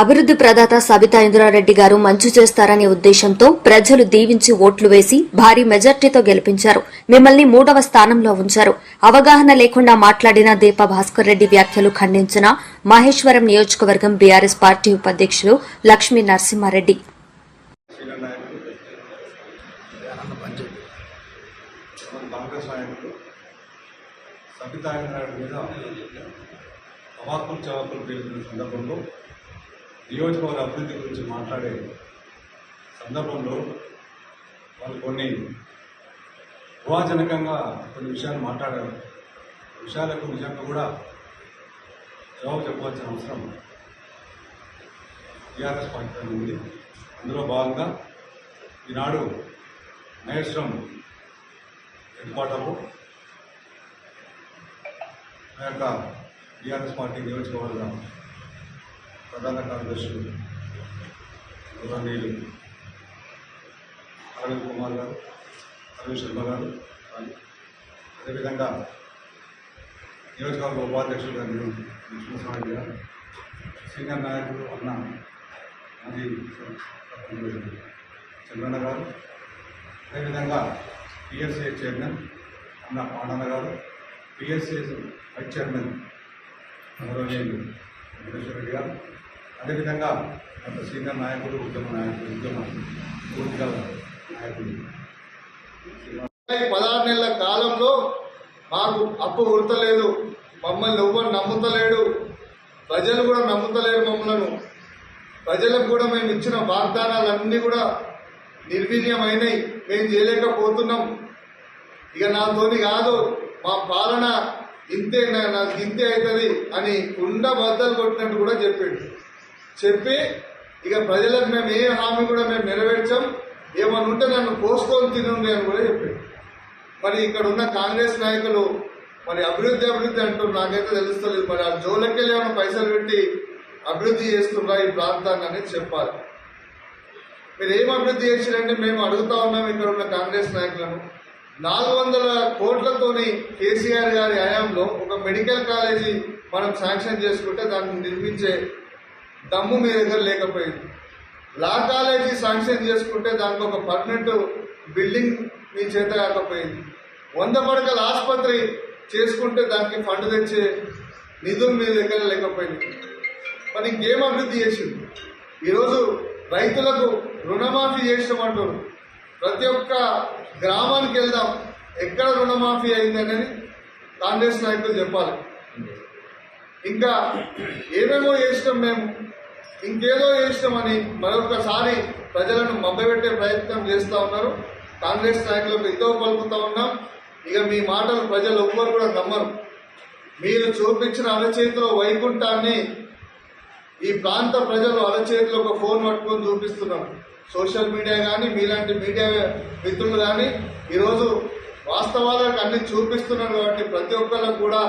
అభివృద్ది ప్రదాత సబితా ఇంద్రారెడ్డి గారు మంచు చేస్తారనే ఉద్దేశంతో ప్రజలు దీవించి ఓట్లు వేసి భారీ మెజార్టీతో గెలిపించారు. మిమ్మల్ని మూడవ స్థానంలో ఉంచారు. అవగాహన లేకుండా మాట్లాడిన దీప భాస్కర్ రెడ్డి వ్యాఖ్యలు ఖండించిన మహేశ్వరం నియోజకవర్గం బీఆర్ఎస్ పార్టీ ఉపాధ్యక్షులు లక్ష్మీ నరసింహారెడ్డి. సబితా మీద అవాకులు చవాకులు పేలుతున్న సందర్భంలో నియోజకవర్గ అభివృద్ధి గురించి మాట్లాడే సందర్భంలో వాళ్ళు కొన్ని ఊహాజనకంగా కొన్ని విషయాలు మాట్లాడారు. విషయాలకు నిజంగా కూడా జవాబు చెప్పవలసిన అవసరం టీఆర్ఎస్ పార్టీ ఉంది. అందులో భాగంగా ఈనాడు మహేశ్వరం హెడ్ ఆ యొక్క టీఆర్ఎస్ పార్టీ నియోజకవర్గ ప్రధాన కార్యదర్శులు గౌరవనీయులు అరవింద్ కుమార్ గారు అరవింద్ శర్మ గారు అదేవిధంగా నియోజకవర్గ ఉపాధ్యక్షులు గారు లక్ష్మణస్వామి గారు సీనియర్ నాయకులు అన్న మాజీ చంద్రన్న గారు అదేవిధంగా పిఎస్సీ చైర్మన్ అన్న పాండన్న గారు పిఎస్సీ వైస్ చైర్మన్ గౌరవనీయులు రెడ్డి గారు అదేవిధంగా అంత సీనియర్ నాయకులు ఉద్యమ నాయకులు ఉద్యమ పూర్తిగా నాయకులు ఈ పదహారు నెలల కాలంలో మాకు అప్పు ఉడతలేదు మమ్మల్ని ఎవ్వరు నమ్ముతలేడు ప్రజలు కూడా నమ్ముతలేరు మమ్మలను. ప్రజలకు కూడా మేము ఇచ్చిన వాగ్దానాలన్నీ కూడా నిర్వీర్యమైనవి మేము చేయలేకపోతున్నాం. ఇక నాతోని కాదు మా పాలన ఇంతే నా- నాకు ఇంతే అవుతుంది అని కుండ బద్దలు కొట్టినట్టు కూడా చెప్పాడు. చెప్పి ఇక ప్రజలకు మేము ఏ హామీ కూడా మేము నెరవేర్చాం. ఏమన్నా ఉంటే నన్ను కోసుకొని తినండి అని కూడా చెప్పాడు. మరి ఇక్కడ ఉన్న కాంగ్రెస్ నాయకులు మరి అభివృద్ధి అభివృద్ధి అంటూ నాకైతే తెలుస్తలేదు. మరి ఆ జోలకెళ్ళి ఏమైనా పైసలు పెట్టి అభివృద్ధి చేస్తున్నా ఈ ప్రాంతాన్ని అనేది చెప్పాలి. మీరు ఏం అభివృద్ధి చేసిరంటే మేము అడుగుతా ఉన్నాం ఇక్కడ ఉన్న కాంగ్రెస్ నాయకులను. నాలుగు వందల కోట్లతోని కేసీఆర్ గారి హయాంలో ఒక మెడికల్ కాలేజీ మనం శాంక్షన్ చేసుకుంటే దాన్ని నిర్మించే దమ్ము మీ దగ్గర లేకపోయింది. లా కాలేజీ శాంక్షన్ చేసుకుంటే దానికి ఒక పర్మనెంట్ బిల్డింగ్ మీ చేత కాకపోయింది. వంద పడకల ఆసుపత్రి చేసుకుంటే దానికి ఫండ్ తెచ్చే నిధులు మీ దగ్గర లేకపోయింది. మరి ఇంకేం అభివృద్ధి చేసింది ఈరోజు రైతులకు రుణమాఫీ చేసామంటారు ప్రతి ఒక్క గ్రామానికి వెళ్దాం. ఎక్కడ రుణమాఫీ అయింది అనేది కాంగ్రెస్ నాయకులు చెప్పాలి. ఇంకా ఏమేమో చేసినాం మేము ఇంకేదో చేసినామని మరొకసారి ప్రజలను మభ్యపెట్టే ప్రయత్నం చేస్తూ ఉన్నారు. కాంగ్రెస్ నాయకులకు ఎంతో పలుకుతా ఉన్నాం. ఇక మీ మాటలు ప్రజలు ఎవ్వరు కూడా నమ్మరు. మీరు చూపించిన అరచేతిలో వైకుంఠాన్ని ఈ ప్రాంత ప్రజలు అరచేతిలో ఒక ఫోన్ పట్టుకొని చూపిస్తున్నారు. సోషల్ మీడియా కానీ మీలాంటి మీడియా మిత్రులు కానీ ఈరోజు వాస్తవాలకు అన్ని చూపిస్తున్నారు కాబట్టి ప్రతి ఒక్కరు కూడా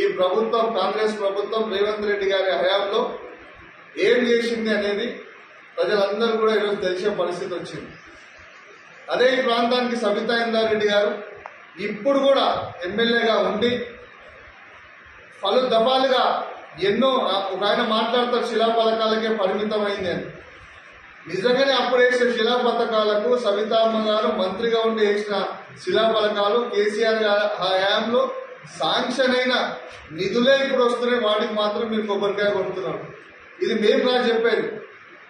ఈ ప్రభుత్వం కాంగ్రెస్ ప్రభుత్వం రేవంత్ రెడ్డి గారి హయాంలో ఏం చేసింది అనేది ప్రజలందరూ కూడా ఈరోజు తెలిసే పరిస్థితి వచ్చింది. అదే ఈ ప్రాంతానికి సబితా ఇందారెడ్డి గారు ఇప్పుడు కూడా ఎమ్మెల్యేగా ఉండి పలు దఫాలుగా ఎన్నో ఒక ఆయన మాట్లాడతారు శిలా పథకాలకే పరిమితమైంది అని. నిజంగానే అప్పుడు వేసిన శిలా పథకాలకు సవితామ్మ గారు మంత్రిగా ఉండి వేసిన శిలా పథకాలు కేసీఆర్ హయాంలో శాంక్షన్ అయిన నిధులే ఇప్పుడు వస్తున్నాయి. వాటికి మాత్రం మీరు కొబ్బరికాయ కొడుతున్నారు. ఇది మేము కాదు చెప్పేది.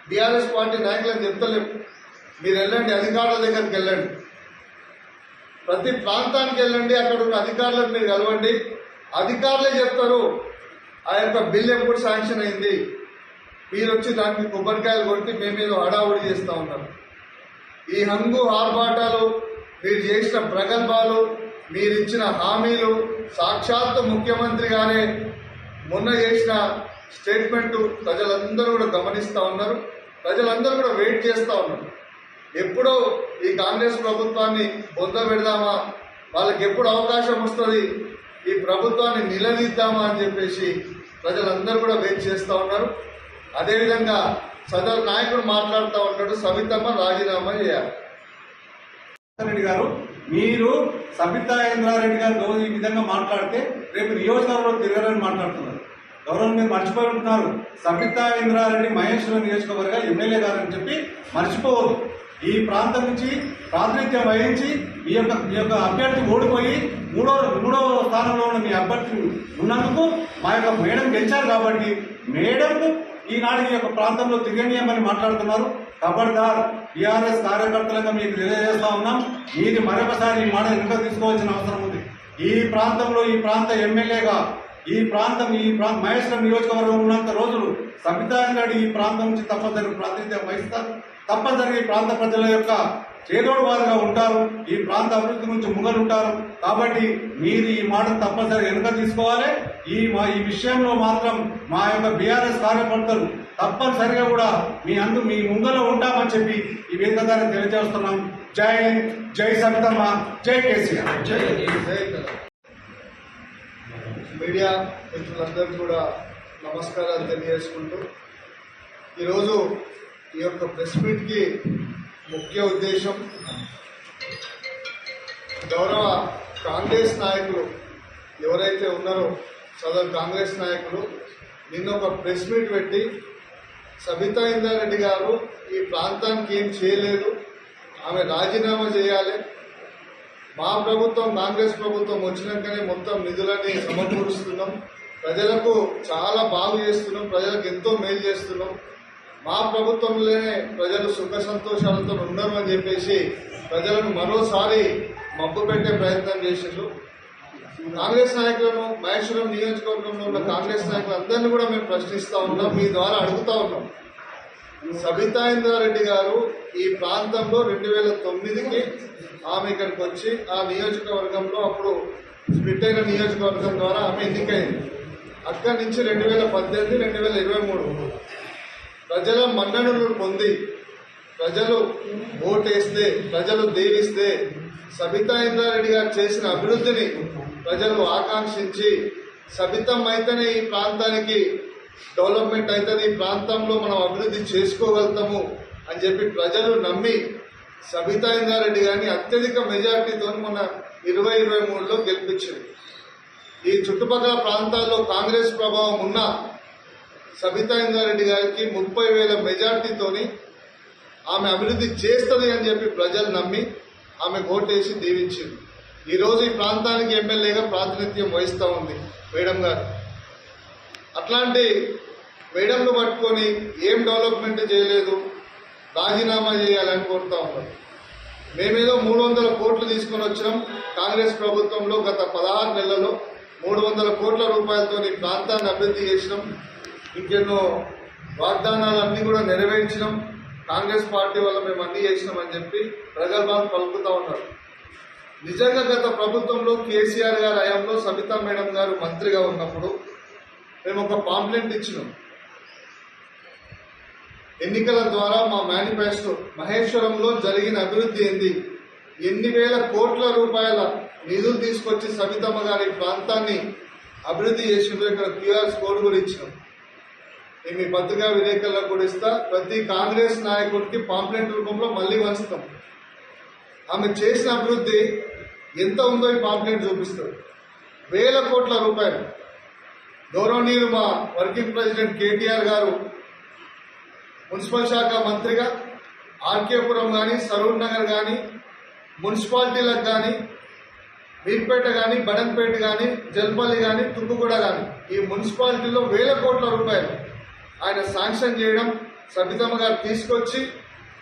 బీఆర్ఎస్ పార్టీ నాయకులను చెప్తలేము. మీరు వెళ్ళండి అధికారుల దగ్గరికి వెళ్ళండి. ప్రతి ప్రాంతానికి వెళ్ళండి అక్కడ ఉన్న అధికారులను మీరు కలవండి. అధికారులే చెప్తారు ఆ యొక్క బిల్ ఎప్పుడు శాంక్షన్ అయింది? మీరు వచ్చి దానికి కొబ్బరికాయలు కొట్టి మేమేదో హడావుడి చేస్తూ ఉంటాం ఈ హంగు ఆర్భాటాలు మీరు చేసిన ప్రగల్భాలు మీరు ఇచ్చిన హామీలు సాక్షాత్తు ముఖ్యమంత్రిగానే మొన్న చేసిన స్టేట్మెంట్ ప్రజలందరూ కూడా గమనిస్తూ ఉన్నారు. ప్రజలందరూ కూడా వెయిట్ చేస్తూ ఉన్నారు. ఎప్పుడో ఈ కాంగ్రెస్ ప్రభుత్వాన్ని బొంద పెడదామా వాళ్ళకి ఎప్పుడు అవకాశం వస్తుంది ఈ ప్రభుత్వాన్ని నిలదీద్దామా అని చెప్పేసి ప్రజలందరూ కూడా వెయిట్ చేస్తూ ఉన్నారు. అదేవిధంగా సదరు నాయకుడు మాట్లాడుతూ ఉంటాడు సవితమ్మ రాజీనామా చేయాలి. రెడ్డి గారు మీరు సబితా ఇంద్రారెడ్డి గారు రోజు ఈ విధంగా మాట్లాడితే రేపు నియోజకవర్గంలో తిరగాలని మాట్లాడుతున్నారు. గౌరవం మీరు మర్చిపోయి ఉంటున్నారు. సబితా ఇంద్రారెడ్డి మహేశ్వరం నియోజకవర్గ ఎమ్మెల్యే గారు అని చెప్పి మర్చిపోవద్దు. ఈ ప్రాంతం నుంచి ప్రాతినిధ్యం వహించి మీ యొక్క మీ యొక్క అభ్యర్థి ఓడిపోయి మూడో మూడో స్థానంలో ఉన్న మీ అభ్యర్థి ఉన్నందుకు మా యొక్క మేడం గెలిచారు కాబట్టి మేడంకు ఈనాడు ఈ యొక్క ప్రాంతంలో తిరగనీయమని మాట్లాడుతున్నారు. ఖబర్దార్ టీఆర్ఎస్ కార్యకర్తలుగా మీకు తెలియజేస్తా ఉన్నాం. మీది మరొకసారి ఈ మాట వెనుక తీసుకోవాల్సిన అవసరం ఉంది. ఈ ప్రాంతంలో ఈ ప్రాంత ఎమ్మెల్యేగా ఈ ప్రాంతం ఈ ప్రాంత మహేశ్వరం నియోజకవర్గం ఉన్నంత రోజులు సబితాంగడి ఈ ప్రాంతం నుంచి తప్పనిసరి ప్రాతినిధ్యం వహిస్తారు. తప్పనిసరిగా ఈ ప్రాంత ప్రజల యొక్క చేదోడు వారుగా ఉంటారు. ఈ ప్రాంత అభివృద్ధి నుంచి ముంగలు ఉంటారు. కాబట్టి మీరు ఈ మాట తప్పనిసరిగా వెనుక తీసుకోవాలి. ఈ మా ఈ విషయంలో మాత్రం మా యొక్క బీఆర్ఎస్ కార్యకర్తలు తప్పనిసరిగా కూడా మీ అందు మీ ముంగలో ఉంటామని చెప్పి ఈ వేదిక ద్వారా తెలియజేస్తున్నాం. జై జై సవితమ్మ జై కేసీఆర్. జై మీడియా మిత్రులందరికీ కూడా నమస్కారాలు తెలియజేసుకుంటూ ఈరోజు ఈ యొక్క ప్రెస్ మీట్కి ముఖ్య ఉద్దేశం గౌరవ కాంగ్రెస్ నాయకులు ఎవరైతే ఉన్నారో సదరు కాంగ్రెస్ నాయకులు నిన్న ఒక ప్రెస్ మీట్ పెట్టి సబితా ఇందారెడ్డి గారు ఈ ప్రాంతానికి ఏం చేయలేదు ఆమె రాజీనామా చేయాలి. మా ప్రభుత్వం కాంగ్రెస్ ప్రభుత్వం వచ్చినాకనే మొత్తం నిధులని సమకూరుస్తున్నాం. ప్రజలకు చాలా బాగు చేస్తున్నాం ప్రజలకు ఎంతో మేలు చేస్తున్నాం. మా ప్రభుత్వంలోనే ప్రజలు సుఖ సంతోషాలతో ఉండరు అని చెప్పేసి ప్రజలను మరోసారి మబ్బు పెట్టే ప్రయత్నం చేసిండ్రు. కాంగ్రెస్ నాయకులను మహేశ్వరం నియోజకవర్గంలో ఉన్న కాంగ్రెస్ నాయకులందరినీ కూడా మేము ప్రశ్నిస్తూ ఉన్నాం మీ ద్వారా అడుగుతా ఉన్నాం. సబితా ఇంద్రారెడ్డి గారు ఈ ప్రాంతంలో రెండు వేల తొమ్మిదికి ఆమె ఇక్కడికి వచ్చి ఆ నియోజకవర్గంలో అప్పుడు స్ప్లిట్ అయిన నియోజకవర్గం ద్వారా ఆమె ఎన్నికైంది. అక్కడి నుంచి రెండు వేల పద్దెనిమిది రెండు వేల ఇరవై మూడు ప్రజల మన్ననలు పొంది ప్రజలు ఓటేస్తే ప్రజలు దీవిస్తే సబితా ఇంద్రారెడ్డి గారు చేసిన అభివృద్ధిని ప్రజలు ఆకాంక్షించి సబితం అయితేనే ఈ ప్రాంతానికి డెవలప్మెంట్ అవుతుంది ఈ ప్రాంతంలో మనం అభివృద్ధి చేసుకోగలుగుతాము అని చెప్పి ప్రజలు నమ్మి సబితా ఇంద్రారెడ్డి గారిని అత్యధిక మెజార్టీతో మన ఇరవై ఇరవై మూడులో గెలిపించింది. ఈ చుట్టుపక్కల ప్రాంతాల్లో కాంగ్రెస్ ప్రభావం ఉన్న సబితా ఇందారెడ్డి గారికి ముప్పై వేల మెజార్టీతోని ఆమె అభివృద్ధి చేస్తుంది అని చెప్పి ప్రజలు నమ్మి ఆమె ఓటేసి దీవించింది. ఈరోజు ఈ ప్రాంతానికి ఎమ్మెల్యేగా ప్రాతినిధ్యం వహిస్తూ ఉంది మేడం గారు. అట్లాంటి మేడంను పట్టుకొని ఏం డెవలప్మెంట్ చేయలేదు రాజీనామా చేయాలని కోరుతా ఉన్నాం. మేమేదో మూడు వందల కోట్లు తీసుకొని వచ్చినాం కాంగ్రెస్ ప్రభుత్వంలో గత పదహారు నెలల్లో మూడు వందల కోట్ల రూపాయలతో ఈ ప్రాంతాన్ని అభివృద్ధి చేసినాం. ఇంకెన్నో వాగ్దానాలన్నీ కూడా నెరవేర్చినాం. కాంగ్రెస్ పార్టీ వల్ల మేము అన్ని చేసినామని చెప్పి ప్రగల్భాలు పలుకుతా ఉన్నారు. నిజంగా గత ప్రభుత్వంలో కేసీఆర్ గారి హయాంలో సబితా మేడం గారు మంత్రిగా ఉన్నప్పుడు మేము ఒక పాంప్లెంట్ ఇచ్చినాం. ఎన్నికల ద్వారా మా మేనిఫెస్టో మహేశ్వరంలో జరిగిన అభివృద్ధి ఏంది? ఎన్ని వేల కోట్ల రూపాయల నిధులు తీసుకొచ్చి సబితమ్మ గారి ప్రాంతాన్ని అభివృద్ధి చేసిండ్రు ఇక్కడ క్యూఆర్ కోడ్ కూడా ఇచ్చినాం. నేను మీ పత్రికా విలేకరులకు కూడా ఇస్తా. ప్రతి కాంగ్రెస్ నాయకుడికి పాంప్లెట్ రూపంలో మళ్ళీ వంచుతాం ఆమె చేసిన అభివృద్ధి ఎంత ఉందో ఈ పాంప్లెట్ చూపిస్తారు వేల కోట్ల రూపాయలు. గౌరవనీయులు మా వర్కింగ్ ప్రెసిడెంట్ కేటీఆర్ గారు మున్సిపల్ శాఖ మంత్రిగా ఆర్కేపురం కానీ సరూర్ నగర్ కానీ మున్సిపాలిటీలకు కానీ వీర్పేట కానీ బడంపేట కానీ జల్పల్లి కానీ తుక్కుగూడ కానీ ఈ మున్సిపాలిటీలో వేల కోట్ల రూపాయలు. ఆయన శాంక్షన్ చేయడం సబితమ్మ గారు తీసుకొచ్చి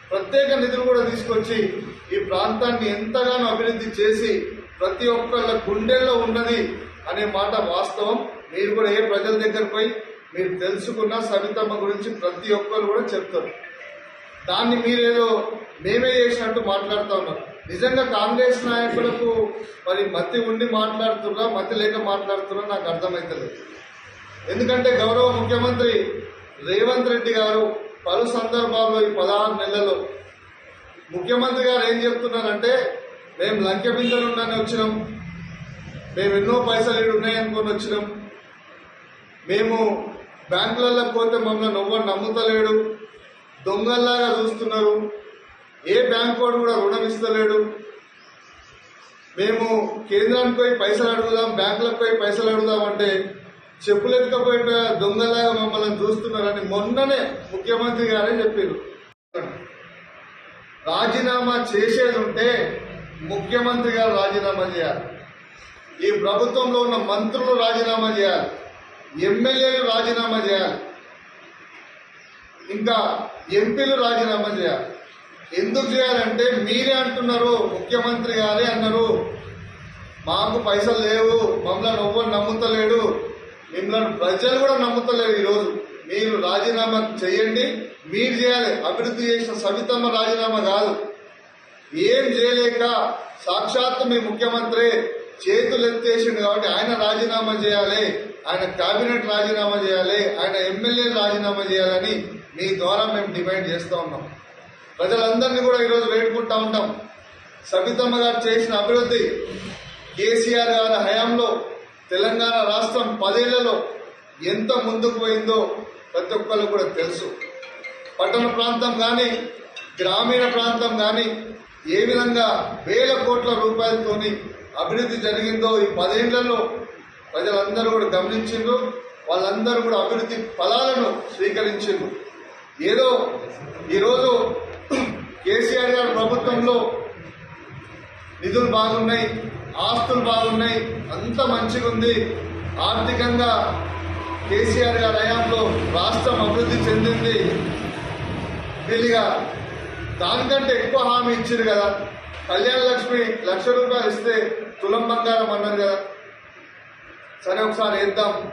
ప్రత్యేక నిధులు కూడా తీసుకొచ్చి ఈ ప్రాంతాన్ని ఎంతగానో అభివృద్ధి చేసి ప్రతి ఒక్కళ్ళ గుండెల్లో ఉన్నది అనే మాట వాస్తవం. మీరు కూడా ఏ ప్రజల దగ్గర పోయి మీరు తెలుసుకున్న సబితమ్మ గురించి ప్రతి ఒక్కరు కూడా చెప్తారు. దాన్ని మీరేదో మేమే చేసినట్టు మాట్లాడుతూ ఉన్నారు. నిజంగా కాంగ్రెస్ నాయకులకు మరి మతి ఉండి మాట్లాడుతున్నా మతి లేక మాట్లాడుతున్నా నాకు అర్థమవుతలేదు ఎందుకంటే గౌరవ ముఖ్యమంత్రి రేవంత్ రెడ్డి గారు పలు సందర్భాల్లో ఈ పదహారు నెలల్లో ముఖ్యమంత్రి గారు ఏం చెప్తున్నారంటే మేము లంకె బిందెలు వచ్చినాం. మేము ఎన్నో పైసలు ఈడు ఉన్నాయనుకొని వచ్చినాం. మేము బ్యాంకులలో పోతే మమ్మల్ని ఎవ్వరు నమ్ముతలేడు. దొంగల్లాగా చూస్తున్నారు. ఏ బ్యాంక్ వాడు కూడా రుణం ఇస్తలేడు. మేము కేంద్రానికి పోయి పైసలు అడుగుదాం బ్యాంకులకు పోయి పైసలు అడుగుదాం అంటే చెప్పులు దొంగలాగా మమ్మల్ని చూస్తున్నారని మొన్ననే ముఖ్యమంత్రి గారే చెప్పారు. రాజీనామా చేసేది ఉంటే ముఖ్యమంత్రి గారు రాజీనామా చేయాలి. ఈ ప్రభుత్వంలో ఉన్న మంత్రులు రాజీనామా చేయాలి. ఎమ్మెల్యేలు రాజీనామా చేయాలి. ఇంకా ఎంపీలు రాజీనామా చేయాలి. ఎందుకు చేయాలంటే మీరే అంటున్నారు ముఖ్యమంత్రి గారే అన్నారు. మాకు పైసలు లేవు మమ్మల్ని ఎవ్వరు నమ్ముతలేడు. మిమ్మల్ని ప్రజలు కూడా నమ్ముతలేరు ఈరోజు. మీరు రాజీనామా చేయండి మీరు చేయాలి. అభివృద్ధి చేసిన సవితమ్మ రాజీనామా కాదు. ఏం చేయలేక సాక్షాత్తు మీ ముఖ్యమంత్రి చేతులు ఎత్తేసిండు కాబట్టి ఆయన రాజీనామా చేయాలి ఆయన కేబినెట్ రాజీనామా చేయాలి ఆయన ఎమ్మెల్యే రాజీనామా చేయాలని మీ ద్వారా మేము డిమాండ్ చేస్తూ ఉన్నాం. ప్రజలందరినీ కూడా ఈరోజు వేడుకుంటా ఉంటాం. సబితమ్మ గారు చేసిన అభివృద్ధి కేసీఆర్ గారి హయాంలో తెలంగాణ రాష్ట్రం పదేళ్ళలో ఎంత ముందుకు పోయిందో ప్రతి ఒక్కరు కూడా తెలుసు. పట్టణ ప్రాంతం కానీ గ్రామీణ ప్రాంతం కానీ ఏ విధంగా వేల కోట్ల రూపాయలతోని అభివృద్ధి జరిగిందో ఈ పదేళ్ళలో ప్రజలందరూ కూడా గమనించిండ్రు. వాళ్ళందరూ కూడా అభివృద్ధి ఫలాలను స్వీకరించిండ్రు. ఏదో ఈరోజు కేసీఆర్ గారి ప్రభుత్వంలో నిధులు బాగున్నాయి. ఆస్తులు బాగున్నాయి అంత మంచిగా ఉంది. ఆర్థికంగా కేసీఆర్ గారి హయాంలో రాష్ట్రం అభివృద్ధి చెందింది. వీళ్ళుగా దానికంటే ఎక్కువ హామీ ఇచ్చారు కదా. కళ్యాణ లక్ష్మి లక్ష రూపాయలు ఇస్తే తులం బంగారం అన్నారు కదా. సరే ఒకసారి వేద్దాం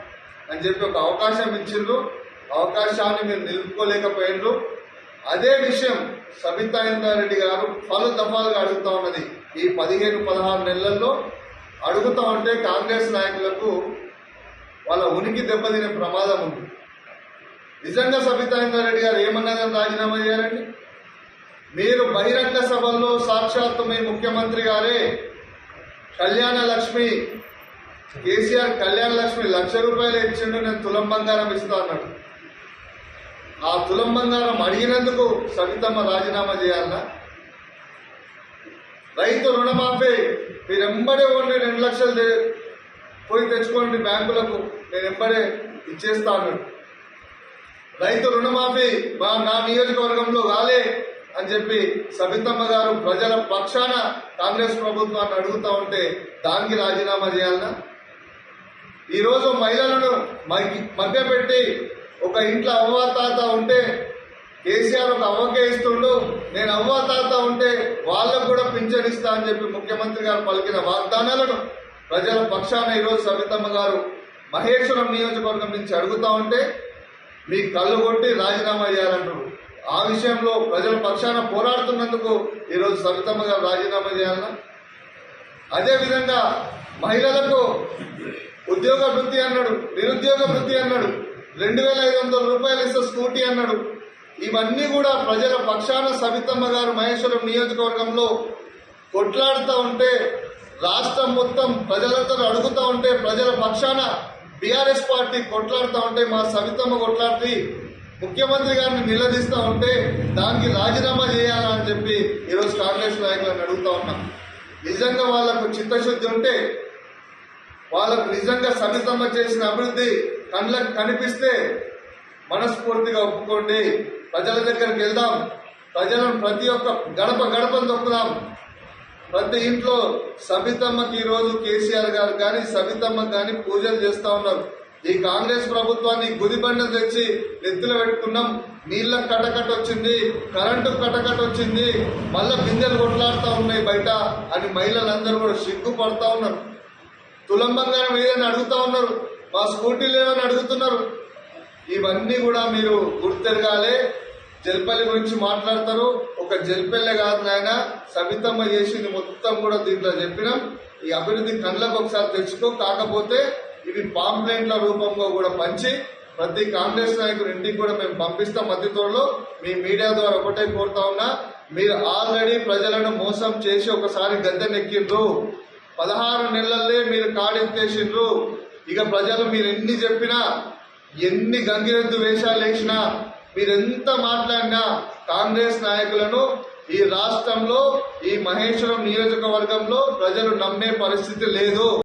అని చెప్పి ఒక అవకాశం ఇచ్చిండ్రు. అవకాశాన్ని మీరు నిలుపుకోలేకపోయిండ్రు అదే విషయం సబితా ఇంద్రారెడ్డి గారు పలు దఫాలుగా అడుగుతా ఉన్నది. ఈ పదిహేను పదహారు నెలల్లో అడుగుతా ఉంటే కాంగ్రెస్ నాయకులకు వాళ్ళ ఉనికి దెబ్బతినే ప్రమాదం ఉంది. నిజంగా సబితా ఇంద్రారెడ్డి గారు ఏమన్నదని రాజీనామా చేయాలండి? మీరు బహిరంగ సభల్లో సాక్షాత్తు మీ ముఖ్యమంత్రి గారే కళ్యాణ లక్ష్మి కేసీఆర్ కళ్యాణ లక్ష్మి లక్ష రూపాయలు ఇచ్చిండు నేను తులం బంగారం ఇస్తా అన్నాడు. ఆ తులం బంగారం అడిగినందుకు సవితమ్మ రాజీనామా చేయాలన్నా రైతు రుణమాఫీ మీరు ఎంబడే ఉండి రెండు లక్షలు పోయి తెచ్చుకోండి బ్యాంకులకు నేను ఎంబడే ఇచ్చేస్తాను. రైతు రుణమాఫీ మా నా నియోజకవర్గంలో కాలే అని చెప్పి సబితమ్మ గారు ప్రజల పక్షాన కాంగ్రెస్ ప్రభుత్వాన్ని అడుగుతా ఉంటే దానికి రాజీనామా చేయాలనా? ఈరోజు మహిళలను మగ్గి- మభ్యపెట్టి ఒక ఇంట్లో అవ్వ తాత ఉంటే కేసీఆర్ ఒక అవ్వకే ఇస్తుండు. నేను అవ్వ తాత ఉంటే వాళ్ళకు కూడా పింఛన్ ఇస్తా అని చెప్పి ముఖ్యమంత్రి గారు పలికిన వాగ్దానాలను ప్రజల పక్షాన ఈరోజు సవితమ్మ గారు మహేశ్వరం నియోజకవర్గం నుంచి అడుగుతా ఉంటే మీ కళ్ళు కొట్టి రాజీనామా చేయాలంటారు. ఆ విషయంలో ప్రజల పక్షాన పోరాడుతున్నందుకు ఈరోజు సవితమ్మ గారు రాజీనామా చేయాలన్నా అదేవిధంగా మహిళలకు ఉద్యోగ వృత్తి అన్నాడు నిరుద్యోగ వృత్తి అన్నాడు. రెండు వేల ఐదు వందల రూపాయలు ఇస్తే స్కూటీ అన్నాడు. ఇవన్నీ కూడా ప్రజల పక్షాన సవితమ్మ గారు మహేశ్వరం నియోజకవర్గంలో కొట్లాడుతూ ఉంటే రాష్ట్రం మొత్తం ప్రజలందరూ అడుగుతూ ఉంటే ప్రజల పక్షాన బీఆర్ఎస్ పార్టీ కొట్లాడుతూ ఉంటే మా సవితమ్మ కొట్లాడి ముఖ్యమంత్రి గారిని నిలదీస్తూ ఉంటే దానికి రాజీనామా చేయాలా అని చెప్పి ఈరోజు కాంగ్రెస్ నాయకులను అడుగుతూ ఉన్నాం. నిజంగా వాళ్ళకు చిత్తశుద్ధి ఉంటే వాళ్ళకు నిజంగా సవితమ్మ చేసిన అభివృద్ధి కళ్ళకు కనిపిస్తే మనస్ఫూర్తిగా ఒప్పుకోండి. ప్రజల దగ్గరికి వెళ్దాం. ప్రజలను ప్రతి ఒక్క గడప గడపను తొక్కుదాం. ప్రతి ఇంట్లో సబితమ్మకి ఈరోజు కేసీఆర్ గారు కానీ సబితమ్మకి కానీ పూజలు చేస్తూ ఉన్నారు. ఈ కాంగ్రెస్ ప్రభుత్వాన్ని గుదిబండ తెచ్చి నెత్తులు పెట్టుకున్నాం. నీళ్ళ కటకట వచ్చింది కరెంటు కటకట వచ్చింది. మళ్ళా బిందెలు కొట్లాడుతూ ఉన్నాయి బయట అని మహిళలందరూ కూడా సిగ్గుపడతా ఉన్నారు. తులం బంగారం ఏదని అడుగుతా ఉన్నారు. మా స్కూటీలు ఏమని అడుగుతున్నారు. ఇవన్నీ కూడా మీరు గుర్తెరగాలి. జల్పల్లి గురించి మాట్లాడతారు. ఒక జల్పల్లె కాదు నాయన సబితమ్మ చేసింది మొత్తం కూడా దీంట్లో చెప్పినాం. ఈ అభివృద్ధి కళ్ళకు ఒకసారి తెచ్చుకో కాకపోతే ఇవి పాంప్లెంట్ల రూపంలో కూడా పంచి ప్రతి కాంగ్రెస్ నాయకుడు ఇంటికి కూడా మేము పంపిస్తాం మధ్యతోడలో మీ మీడియా ద్వారా ఒకటే కోరుతా ఉన్నా మీరు ఆల్రెడీ ప్రజలను మోసం చేసి ఒకసారి గద్దెనెక్కిండ్రు. పదహారు నెలల్లే మీరు కాడెత్తేసిండ్రు. ఇక ప్రజలు మీరు ఎన్ని చెప్పినా ఎన్ని గంగిరెద్దు వేషాలు వేసినా మీరెంత మాట్లాడినా కాంగ్రెస్ నాయకులను ఈ రాష్ట్రంలో ఈ మహేశ్వరం నియోజకవర్గంలో ప్రజలు నమ్మే పరిస్థితి లేదు.